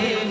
Amen.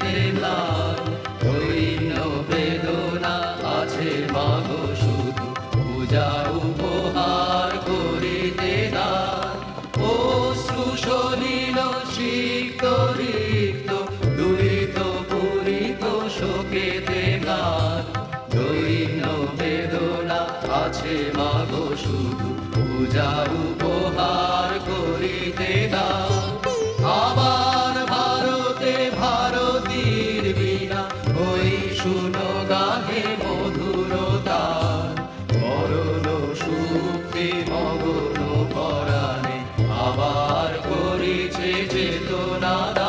পেলাম দৈন্য বেদনা আছে মাগো শুধু। পূজা উপহার করিতে দান। আছে মাগো শুধু। পূজা উপহার করিতে দান। বেদনা